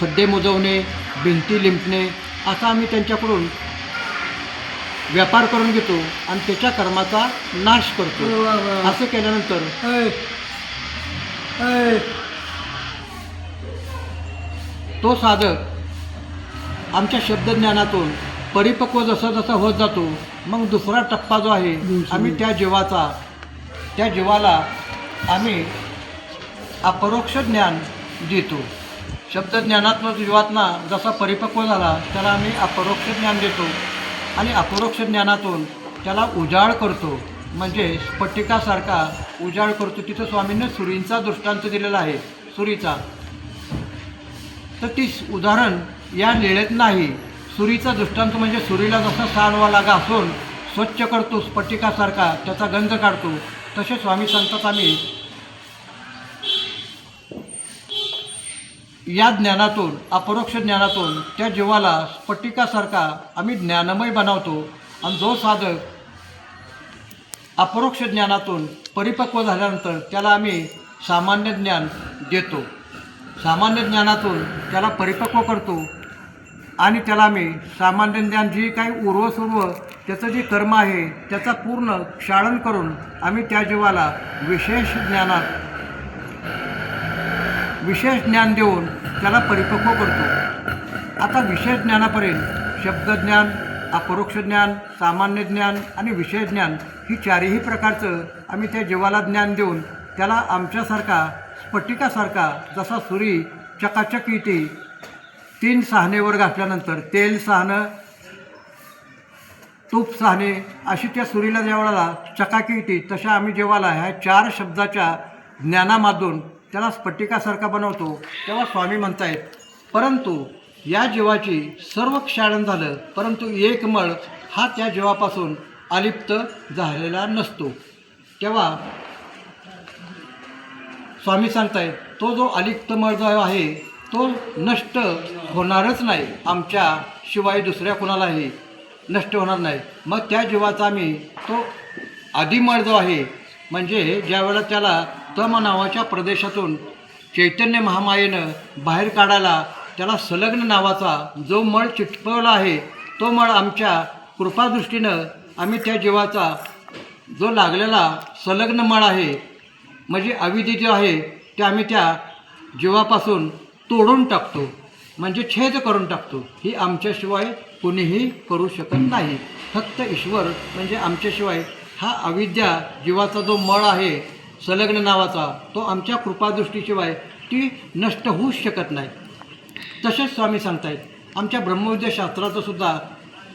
खड्डे मुजवणे भिंती लिंपणे असा आम्ही त्यांच्याकडून व्यापार करून घेतो आणि त्याच्या कर्माचा नाश करतो. असं केल्यानंतर तो साधक आमच्या शब्दज्ञानातून परिपक्व जसा जसा होत जातो मग दुसरा टप्पा जो आहे आम्ही त्या जीवाचा त्या जीवाला आम्ही अपरोक्ष ज्ञान देतो. शब्द ज्ञानात्मक जीवातना जसा परिपक्व झाला त्याला आम्ही अपरोक्ष ज्ञान देतो. आणि अपरोक्ष ज्ञानातून त्याला उजाळ करतो. म्हणजे स्फटिकासारखा उजाळ करतो. तिथं स्वामींनी सुरींचा दृष्टांत दिलेला आहे सुरीचा. तर ती उदाहरण या लिळेत नाही. सुरीचा दृष्टांत म्हणजे सुरीला जसा साणवा लागा असून स्वच्छ करतो स्फटिकासारखा त्याचा गंध काढतो. तसे स्वामी सांगतात आम्ही या ज्ञानातून अपरोक्ष ज्ञानातून त्या जीवाला स्फटिकासारखा आम्ही ज्ञानमय बनवतो. आणि जो साधक अपरोक्ष ज्ञानातून परिपक्व झाल्यानंतर त्याला आम्ही सामान्य ज्ञान देतो. सामान्य ज्ञानातून त्याला परिपक्व करतो. आणि त्याला आम्ही सामान्य ज्ञान जी काही उर्वसुर्व त्याचं जे कर्म आहे त्याचा पूर्ण क्षाळन करून आम्ही त्या जीवाला विशेष ज्ञानात विशेष ज्ञान देऊन त्याला परिपक्व करतो. आता विशेष ज्ञानापर्यंत शब्दज्ञान अपरोक्ष ज्ञान सामान्य ज्ञान आणि विशेष ज्ञान ही चारही प्रकारचं आम्ही त्या जीवाला ज्ञान देऊन त्याला आमच्यासारखा स्फटिकासारखा जसा सुरी चकाचक येते तीन सहनेवर घातल्यानंतर तेल सहाणं तूप सहाणे अशी त्या सुरीला देवाला चकाकी येते तशा आम्ही जेवाला ह्या चार शब्दाच्या ज्ञानामधून त्याला स्फटिकासारखा बनवतो तेव्हा स्वामी म्हणतायत परंतु या जीवाची सर्व क्षारण झालं परंतु एक मळ हा त्या जीवापासून अलिप्त झालेला नसतो. तेव्हा स्वामी सांगतायत तो जो अलिप्त मळ जो आहे तो नष्ट होणारच नाही. आमच्या शिवाय दुसऱ्या कोणालाही नष्ट होणार नाही. मग त्या जीवाचा आम्ही तो आदिमळ जो आहे म्हणजे ज्यावेळेला त्याला तम नावाच्या प्रदेशातून चैतन्य महामायेनं बाहेर काढायला त्याला संलग्न नावाचा जो मळ चिटकवला आहे तो मळ आमच्या कृपादृष्टीनं आम्ही त्या जीवाचा जो लागलेला संलग्न मळ आहे म्हणजे अविधी जो आहे ते आम्ही त्या जीवापासून तोडून टाकतो म्हणजे छेद करून टाकतो. ही आमच्याशिवाय कुणीही करू शकत नाही. फक्त ईश्वर म्हणजे आमच्याशिवाय हा अविद्या जीवाचा जो मळ आहे संलग्न नावाचा तो आमच्या कृपादृष्टीशिवाय ती नष्ट होऊच शकत नाही. तसेच स्वामी सांगतायत आमच्या ब्रह्मविद्या शास्त्राचं सुद्धा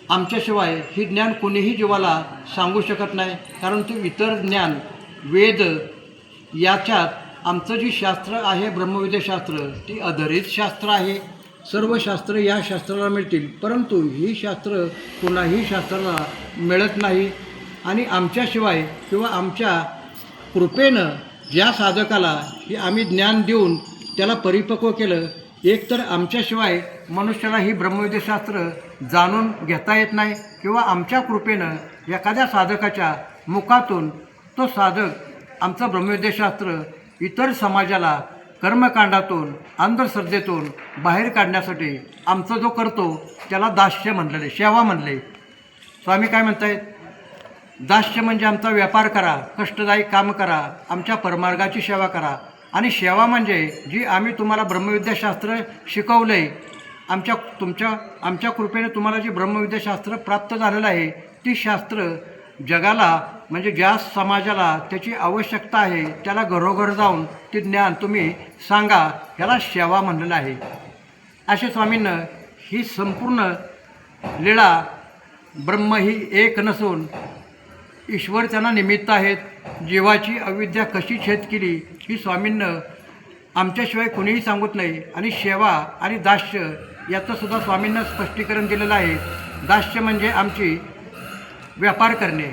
आमच्याशिवाय हे ज्ञान कोणीही जीवाला सांगू शकत नाही कारण ते इतर ज्ञान वेद याच्यात आमचं जी शास्त्र आहे ब्रह्मविद्या शास्त्र ती अधरित शास्त्र आहे. सर्व शास्त्र या शास्त्राला मिळतील परंतु ही शास्त्र कोणाही शास्त्राला मिळत नाही. आणि आमच्याशिवाय किंवा आमच्या कृपेनं ज्या साधकाला हे आम्ही ज्ञान देऊन त्याला परिपक्व केलं एक तर आमच्याशिवाय मनुष्याला ही ब्रह्मविद्याशास्त्र जाणून घेता येत नाही किंवा आमच्या कृपेनं एखाद्या साधकाच्या मुखातून तो साधक आमचं ब्रह्मविद्याशास्त्र इतर समाजाला कर्मकांडातून अंधश्रद्धेतून बाहेर काढण्यासाठी आमचं जो करतो त्याला दास्य म्हणलेले सेवा म्हणले. स्वामी काय म्हणतायत? दास्य म्हणजे आमचा व्यापार करा कष्टदायी काम करा आमच्या परमार्गाची सेवा करा. आणि सेवा म्हणजे जी आम्ही तुम्हाला ब्रह्मविद्याशास्त्र शिकवलं आहे आमच्या तुमच्या आमच्या कृपेने तुम्हाला जे ब्रह्मविद्याशास्त्र प्राप्त झालेलं आहे ती शास्त्र जगाला म्हणजे ज्या समाजाला त्याची आवश्यकता आहे त्याला घरोघर जाऊन ते ज्ञान तुम्ही सांगा ह्याला सेवा म्हणलेलं आहे. असे स्वामींनं ही संपूर्ण लीळा ब्रह्म ही एक नसून ईश्वर त्यांना निमित्त आहेत. जीवाची अविद्या कशी छेद केली ही स्वामींनं आमच्याशिवाय कुणीही सांगत नाही. आणि सेवा आणि दास्य याचं सुद्धा स्वामींना स्पष्टीकरण दिलेलं आहे. दास्य म्हणजे आमची व्यापार करणे.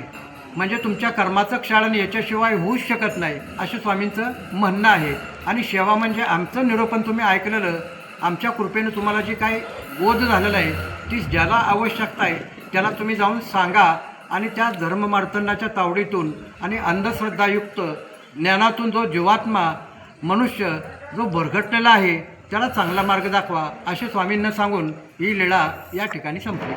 म्हणजे तुमच्या कर्माचं क्षाळण याच्याशिवाय होऊच शकत नाही असे स्वामींचं म्हणणं आहे. आणि सेवा म्हणजे आमचं निरोपण तुम्ही ऐकलेलं आमच्या कृपेनं तुम्हाला जी काही बोध झालेलं आहे ती ज्याला आवश्यकता आहे त्याला तुम्ही जाऊन सांगा. आणि त्या धर्ममार्तंडाच्या तावडीतून आणि अंधश्रद्धायुक्त ज्ञानातून जो जीवात्मा मनुष्य जो भरघटलेला आहे त्याला चांगला मार्ग दाखवा असे स्वामींना सांगून ही लीळा या ठिकाणी संपली.